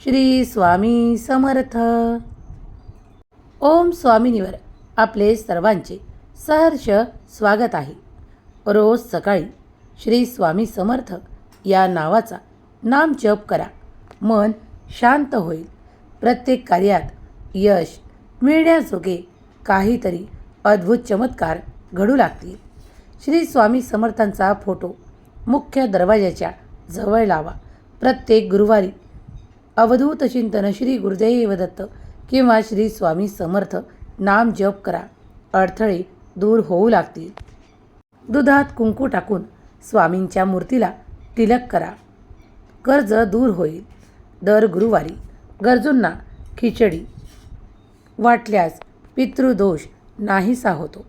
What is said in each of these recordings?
श्री स्वामी समर्थ. ओम स्वामिनीवर आपले सर्वांचे सहर्ष स्वागत आहे. रोज सकाळी श्री स्वामी समर्थ या नावाचा नाम जप करा. मन शांत होईल. प्रत्येक कार्यात यश मिळण्याजोगे काहीतरी अद्भुत चमत्कार घडू लागतील. श्री स्वामी समर्थांचा फोटो मुख्य दरवाजाच्या जवळ लावा. प्रत्येक गुरुवारी अवधूत चिंतन श्री गुरुदैव दत्त किंवा श्री स्वामी समर्थ नाम जप करा. अडथळे दूर होऊ लागतील. दुधात कुंकू टाकून स्वामींच्या मूर्तीला तिलक करा. कर्ज दूर होईल. दर गुरुवारी गरजूंना खिचडी. वाटल्यास पितृदोष नाहीसा होतो.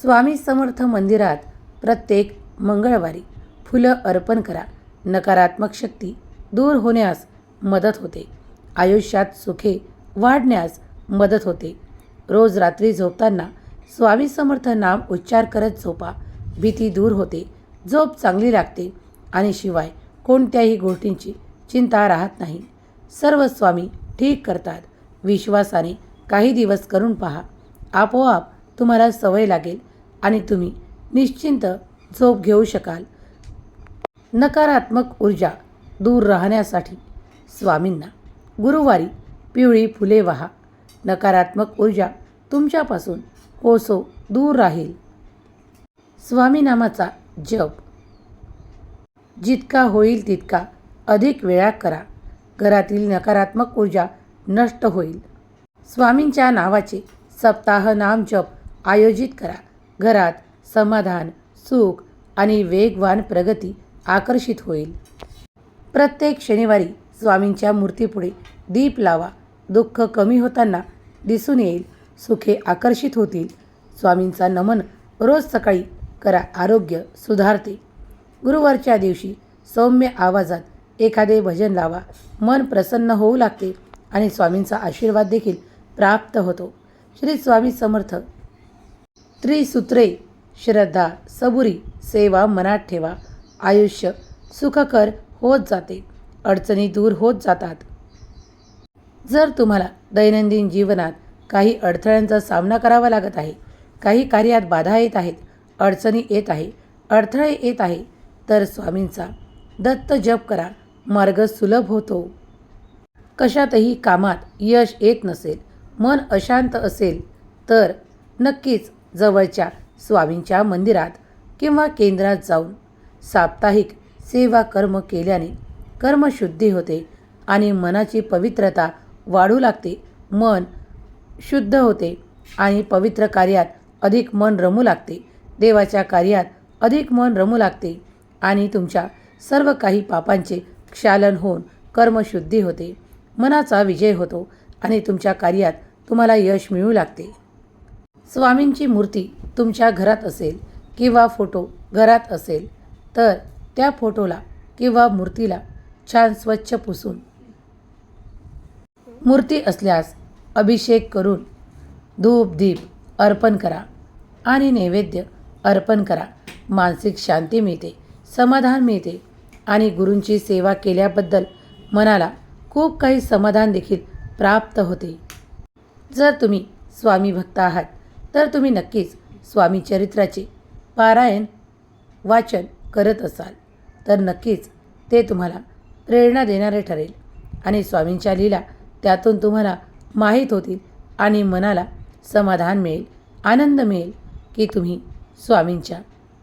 स्वामी समर्थ मंदिरात प्रत्येक मंगळवारी फुलं अर्पण करा. नकारात्मक शक्ती दूर होण्यास मदत होते. आयुष्यात सुखे वाढण्यास मदत होते. रोज रात्री झोपताना स्वामी समर्थ नाम उच्चार करत झोपा. भीती दूर होते. झोप चांगली लागते आणि शिवाय कोणत्याही गोष्टींची चिंता राहत नाही. सर्व स्वामी ठीक करतात. विश्वासाने काही दिवस करून पहा. आपोआप तुम्हाला सवय लागेल आणि तुम्ही निश्चिंत झोप घेऊ शकाल. नकारात्मक ऊर्जा दूर राहण्यासाठी स्वामींना. गुरुवारी पिवळी फुले वहा. नकारात्मक ऊर्जा तुमच्यापासून कोसो दूर राहील. स्वामीनामाचा जप. जितका होईल तितका अधिक वेळा करा. घरातील नकारात्मक ऊर्जा नष्ट होईल. स्वामींच्या नावाचे सप्ताह नाम जप आयोजित करा. घरात समाधान सुख आणि वेगवान प्रगती आकर्षित होईल. प्रत्येक शनिवारी स्वामींच्या मूर्तीपुढे दीप लावा. दुःख कमी होताना दिसून येईल. सुखे आकर्षित होतील. स्वामींचा नमन रोज सकाळी करा आरोग्य सुधारते. गुरुवारच्या दिवशी सौम्य आवाजात एखादे भजन लावा. मन प्रसन्न होऊ लागते आणि स्वामींचा आशीर्वाद देखील प्राप्त होतो. श्री स्वामी समर्थ. त्रिसूत्रे श्रद्धा सबुरी सेवा मनात ठेवा. आयुष्य सुखकर होत जाते. अडचणी दूर होत जातात. जर तुम्हाला दैनंदिन जीवनात काही अडथळ्यांचा सामना करावा लागत आहे काही कार्यात बाधा येत आहेत अडचणी येत आहे अडथळे येत आहे तर स्वामींचा दत्त जप करा. मार्ग सुलभ होतो. कशातही कामात यश येत नसेल मन अशांत असेल तर नक्कीच जवळच्या स्वामींच्या मंदिरात किंवा केंद्रात जाऊन साप्ताहिक सेवा कर्म केल्याने कर्मशुद्धी होते आणि मनाची पवित्रता वाढू लागते. मन शुद्ध होते आणि पवित्र कार्यात अधिक मन रमू लागते. देवाच्या कार्यात अधिक मन रमू लागते आणि तुमच्या सर्व काही पापांचे क्षालन होऊन कर्मशुद्धी होते. मनाचा विजय होतो आणि तुमच्या कार्यात तुम्हाला यश मिळू लागते. स्वामींची मूर्ती तुमच्या घरात असेल किंवा फोटो घरात असेल तर त्या फोटोला किंवा मूर्तीला छान स्वच्छ पुसून. मूर्ती असल्यास अभिषेक करून धूप दीप अर्पण करा आणि नैवेद्य अर्पण करा. मानसिक शांती मिळते समाधान मिळते आणि गुरूंची सेवा केल्याबद्दल मनाला खूप काही समाधान देखील प्राप्त होते. जर तुम्ही स्वामी भक्त आहात तर तुम्ही नक्कीच स्वामी चरित्राचे पारायण वाचन करत असाल. तर नक्कीच ते तुम्हाला प्रेरणा देणारे ठरेल. आणि स्वामींच्या लीला त्यातून तुम्हाला माहीत होतील आणि मनाला समाधान मिळेल आनंद मिळेल की तुम्ही स्वामींच्या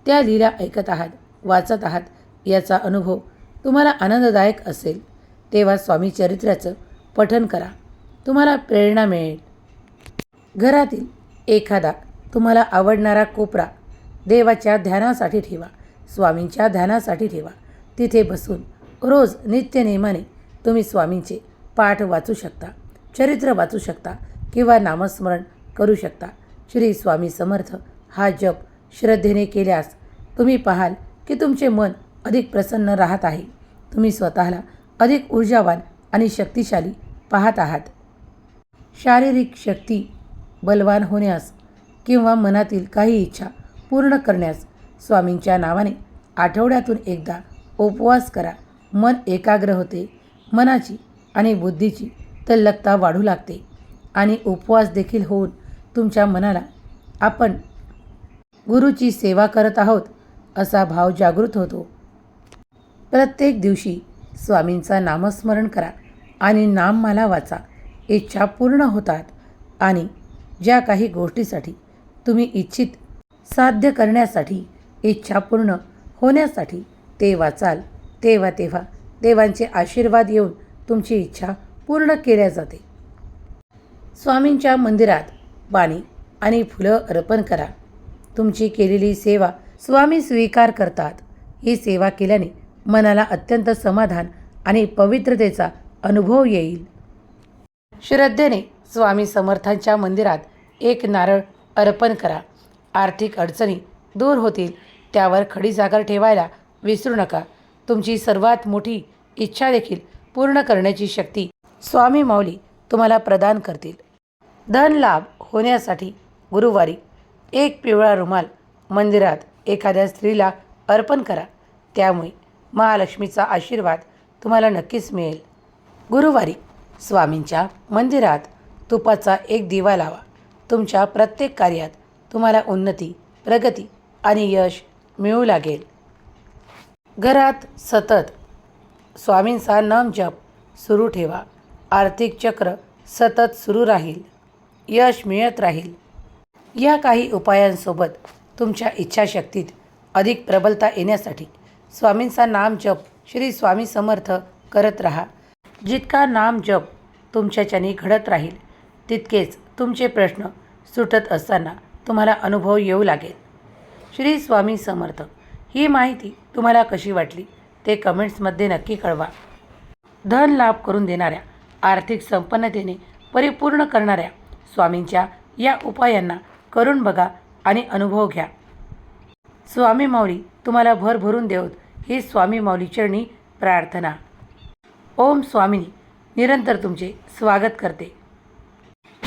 त्या लीला ऐकत आहात वाचत आहात याचा अनुभव तुम्हाला आनंददायक असेल. तेव्हा स्वामी चरित्राचं पठन करा. तुम्हाला प्रेरणा मिळेल. घरातील एखादा तुम्हाला आवडणारा कोपरा देवाच्या ध्यानासाठी ठेवा स्वामींच्या ध्यानासाठी ठेवा. तिथे बसून रोज नित्यनेमाने तुम्ही स्वामींचे पाठ वाचू शकता चरित्र वाचू शकता किंवा नामस्मरण करू शकता. श्री स्वामी समर्थ हा जप श्रद्धेने केल्यास तुम्ही पाहाल की तुमचे मन अधिक प्रसन्न राहत आहे. तुम्ही स्वतःला अधिक ऊर्जावान आणि शक्तिशाली पाहत आहात. शारीरिक शक्ती बलवान होण्यास किंवा मनातील काही इच्छा पूर्ण करण्यास स्वामींच्या नावाने आठवड्यातून एकदा उपवास करा. मन एकाग्र होते मनाची आणि बुद्धीची तल्लकता वाढू लागते आणि उपवास देखील होऊन तुमच्या मनाला आपण गुरुची सेवा करत आहोत असा भाव जागृत होतो. प्रत्येक दिवशी स्वामींचा नामस्मरण करा आणि नाममाला वाचा. इच्छा पूर्ण होतात आणि ज्या काही गोष्टीसाठी तुम्ही इच्छित साध्य करण्यासाठी इच्छा पूर्ण होण्यासाठी ते वाचाल. तेव्हा तेव्हा देवांचे आशीर्वाद येऊन तुमची इच्छा पूर्ण केल्या जाते. स्वामींच्या मंदिरात पाणी आणि फुलं अर्पण करा. तुमची केलेली सेवा स्वामी स्वीकार करतात. ही सेवा केल्याने मनाला अत्यंत समाधान आणि पवित्रतेचा अनुभव येईल. श्रद्धेने स्वामी समर्थांच्या मंदिरात एक नारळ अर्पण करा. आर्थिक अडचणी दूर होतील. त्यावर खडी जागर ठेवायला विसरू नका. तुमची सर्वात मोठी इच्छा देखील पूर्ण करण्याची शक्ती स्वामी माऊली तुम्हाला प्रदान करतील. धन लाभ होण्यासाठी गुरुवारी एक पिवळा रुमाल मंदिरात एखाद्या स्त्रीला अर्पण करा. त्यामुळे महालक्ष्मीचा आशीर्वाद तुम्हाला नक्कीच मिळेल. गुरुवारी स्वामींच्या मंदिरात तुपाचा एक दिवा लावा. तुमच्या प्रत्येक कार्यात तुम्हाला उन्नती प्रगती आणि यश मिळू लागेल. घरात सतत स्वामींचा नम जप सुरू ठेवा. आर्थिक चक्र सतत सुरू राहील. यश मिळत राहील. या काही उपायांसोबत तुमच्या इच्छाशक्तीत अधिक प्रबलता येण्यासाठी स्वामींचा नाम जप श्री स्वामी समर्थ करत राहा. जितका नाम जप तुमच्याच्याने घडत राहील तितकेच तुमचे प्रश्न सुटत असताना तुम्हाला अनुभव येऊ लागेल. श्री स्वामी समर्थ. ही माहिती तुम्हाला कशी वाटली ते कमेंट्समध्ये नक्की कळवा. धन लाभ करून देणाऱ्या आर्थिक संपन्नतेने परिपूर्ण करणाऱ्या स्वामींच्या या उपायांना करून बघा आणि अनुभव घ्या. स्वामी माऊली तुम्हाला भर भरून देवत ही स्वामी माऊली चरणी प्रार्थना. ओम स्वामिनी निरंतर तुमचे स्वागत करते.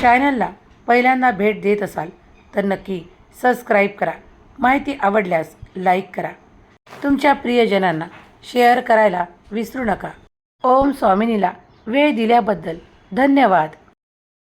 चॅनलला पहिल्यांदा भेट देत असाल तर नक्की सबस्क्राईब करा. माहिती आवडल्यास लाईक करा. तुमच्या प्रियजनांना शेअर करायला विसरू नका. ओम स्वामिनीला वेळ दिल्याबद्दल धन्यवाद.